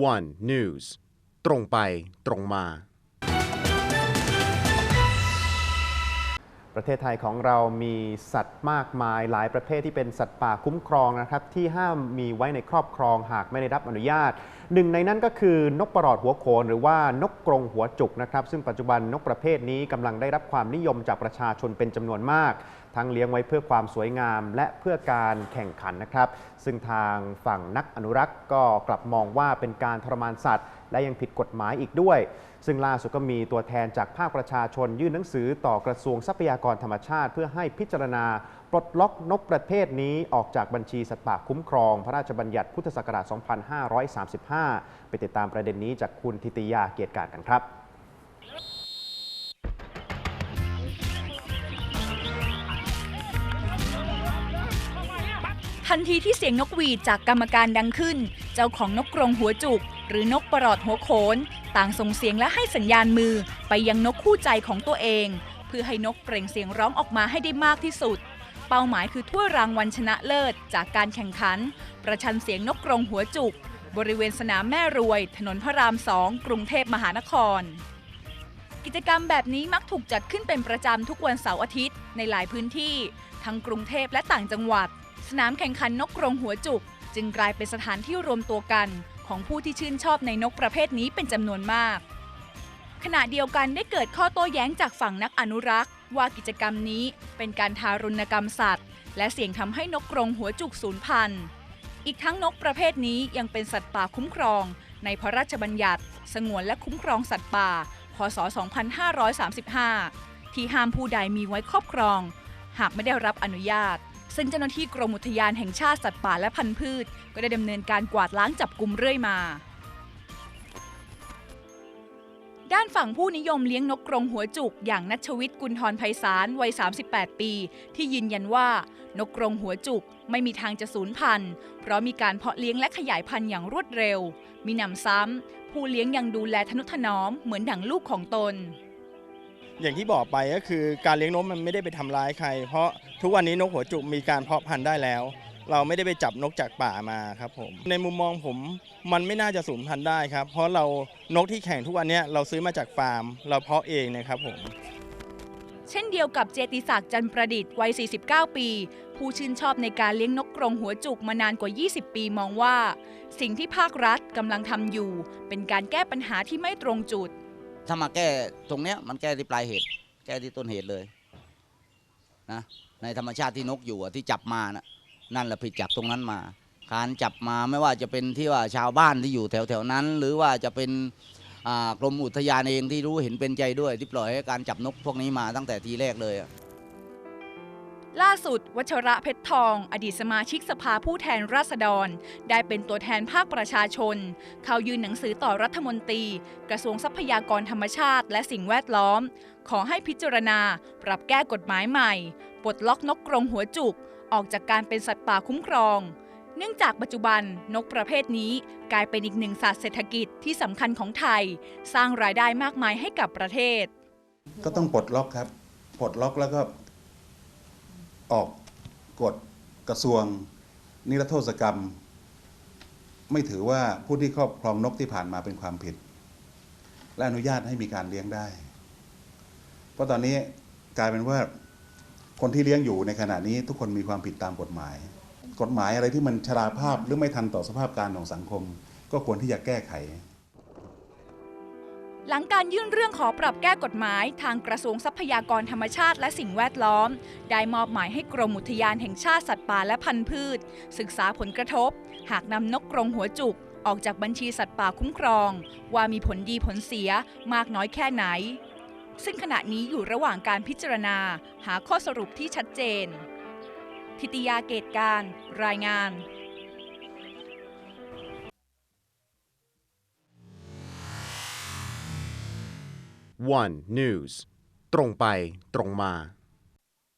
One News ตรงไปตรงมา ประเทศไทยของเรามีสัตว์มากมายหลายประเภทที่เป็นสัตว์ป่าคุ้มครองนะครับที่ห้ามมีไว้ในครอบครองหากไม่ได้รับอนุญาต หนึ่งในนั้นก็คือนกประหลอดหัวโขนหรือว่านกกรงหัวจุกนะครับซึ่งปัจจุบันนกประเภทนี้กำลังได้รับความนิยมจากประชาชนเป็นจำนวนมาก ทั้งเลี้ยงไว้เพื่อความสวยงาม และเพื่อการแข่งขันนะครับ ซึ่งทางฝั่งนักอนุรักษ์ก็กลับมองว่าเป็นการทรมานสัตว์ และยังผิดกฎหมายอีกด้วย ซึ่งล่าสุดก็มีตัวแทนจากภาคประชาชนยื่นหนังสือต่อกระทรวงทรัพยากรธรรมชาติ เพื่อให้พิจารณาปลดล็อกนกประเภทนี้ออกจากบัญชีสัตว์ป่าคุ้มครอง พระราชบัญญัติพุทธศักราช 2535 ไปติดตามประเด็นนี้จากคุณทิติยาเกียรติการกันครับทันทีที่เสียงนกหวีดจากกรรมการดังขึ้น เจ้าของนกกรงหัวจุก หรือนกประหลอดหัวโขน ต่างส่งเสียงและให้สัญญาณมือไปยังนกคู่ใจของตัวเอง เพื่อให้นกเปล่งเสียงร้องออกมาให้ได้มากที่สุด เป้าหมายคือถ้วยรางวัลชนะเลิศ จากการแข่งขัน ประชันเสียงนกกรงหัวจุก บริเวณสนามแม่รวย ถนนพระรามสองกรุงเทพมหานครกิจกรรมแบบนี้มักถูกจัดขึ้นเป็นประจำทุกวันเสาร์อาทิตย์ในหลายพื้นที่ ทั้งกรุงเทพและต่างจังหวัด สนามแข่งขันนกกรงหัวจุก จึงกลายเป็นสถานที่รวมตัวกัน ของผู้ที่ชื่นชอบในนกประเภทนี้เป็นจำนวนมาก ขณะเดียวกันได้เกิดข้อโต้แย้งจากฝั่งนักอนุรักษ์ ว่ากิจกรรมนี้เป็นการทารุณกรรมสัตว์ และเสี่ยงทำให้นกกรงหัวจุกสูญพันธุ์ อีกทั้งนกประเภทนี้ยังเป็นสัตว์ป่าคุ้มครอง ในพระราชบัญญัติ สงวนและคุ้มครองสัตว์ป่า พศ 2535 ที่ห้ามผู้ใดมีไว้ครอบครอง หากไม่ได้รับอนุญาต ซึ่งเจ้าหน้าที่กรมอุทยานแห่งชาติสัตว์ป่าและพันธุ์พืช ก็ได้ดำเนินการกวาดล้างจับกลุ่มเรื่อยมา ด้านฝั่งผู้นิยมเลี้ยงนกกรงหัวจุก อย่างนัชวิทย์กุลทรไพศาลวัย 38 ปี ที่ยืนยันว่านกกรงหัวจุกไม่มีทางจะสูญพันธุ์ เพราะมีการเพาะเลี้ยงและขยายพันธุ์อย่างรวดเร็ว มีหนำซ้ำผู้เลี้ยงยังดูแลทนุถนอมเหมือนดั่งลูกของตน อย่างที่บอกไปก็คือการเลี้ยงนกมันไม่ได้ไปทำร้ายใคร เพราะทุกวันนี้นกหัวจุกมีการเพาะพันธุ์ได้แล้ว เราไม่ได้ไปจับนกจากป่ามาครับผมในมุมมองผมมันไม่น่าจะสูญพันธุ์ได้ครับ เพราะเรานกที่แข่งทุกวันนี้เราซื้อมาจากฟาร์ม เราเพาะเองนะครับผมเช่นเดียวกับเจติศักดิ์จันประดิษฐ์วัย 49 ปี ผู้ชื่นชอบในการเลี้ยงนกกรงหัวจุกมานานกว่า 20 ปีมองว่า สิ่งที่ภาครัฐกำลังทำอยู่ เป็นการแก้ปัญหาที่ไม่ตรงจุด ถ้ามาแก้ตรงเนี้ยมันแก้ที่ปลายเหตุ แก้ที่ต้นเหตุเลยนะในธรรมชาติที่นกอยู่ที่จับมานะนั่นแหละผิดจากตรงนั้นมา การจับมาไม่ว่าจะเป็นที่ว่าชาวบ้านที่อยู่แถวแถวๆนั้น หรือว่าจะเป็นกรมอุทยานเองที่รู้เห็นเป็นใจด้วย ที่ปล่อยให้การจับนกพวกนี้มาตั้งแต่ทีแรกเลยอะ ล่าสุด วัชระเพชรทอง อดีตสมาชิกสภาผู้แทนราษฎร ได้เป็นตัวแทนภาคประชาชน เข้ายื่นหนังสือต่อรัฐมนตรี กระทรวงทรัพยากรธรรมชาติและสิ่งแวดล้อม ขอให้พิจารณา ปรับแก้กฎหมายใหม่ ปลดล็อกนกกรงหัวจุก ออกจากการเป็นสัตว์ป่าคุ้มครอง เนื่องจากปัจจุบันนกประเภทนี้กลายเป็นอีกหนึ่งศาสตว์เศรษฐกิจที่สำคัญของไทย สร้างรายได้มากมายให้กับประเทศ ก็ต้องปลดล็อกครับ ปลดล็อกแล้วก็ ออกกฎกระทรวงนิรโทษกรรม ไม่ถือว่าผู้ที่ครอบครองนกที่ผ่านมาเป็นความผิด และอนุญาตให้มีการเลี้ยงได้ เพราะตอนนี้กลายเป็นว่าคนที่เลี้ยงอยู่ในขณะนี้ทุกคนมีความผิดตามกฎหมาย กฎหมายอะไรที่มันชราภาพหรือไม่ทันต่อสภาพการของสังคม ก็ควรที่จะแก้ไข หลังการยื่นเรื่องขอปรับแก้กฎหมาย ทางกระทรวงทรัพยากรธรรมชาติและสิ่งแวดล้อม ได้มอบหมายให้กรมอุทยานแห่งชาติสัตว์ป่าและพันธุ์พืช ศึกษาผลกระทบ หากนำนกกรงหัวจุก ออกจากบัญชีสัตว์ป่าคุ้มครอง ว่ามีผลดีผลเสียมากน้อยแค่ไหน ซึ่งขณะนี้อยู่ระหว่างการพิจารณา หาข้อสรุปที่ชัดเจน ทิติยาเกตการ รายงาน One News ตรงไปตรงมา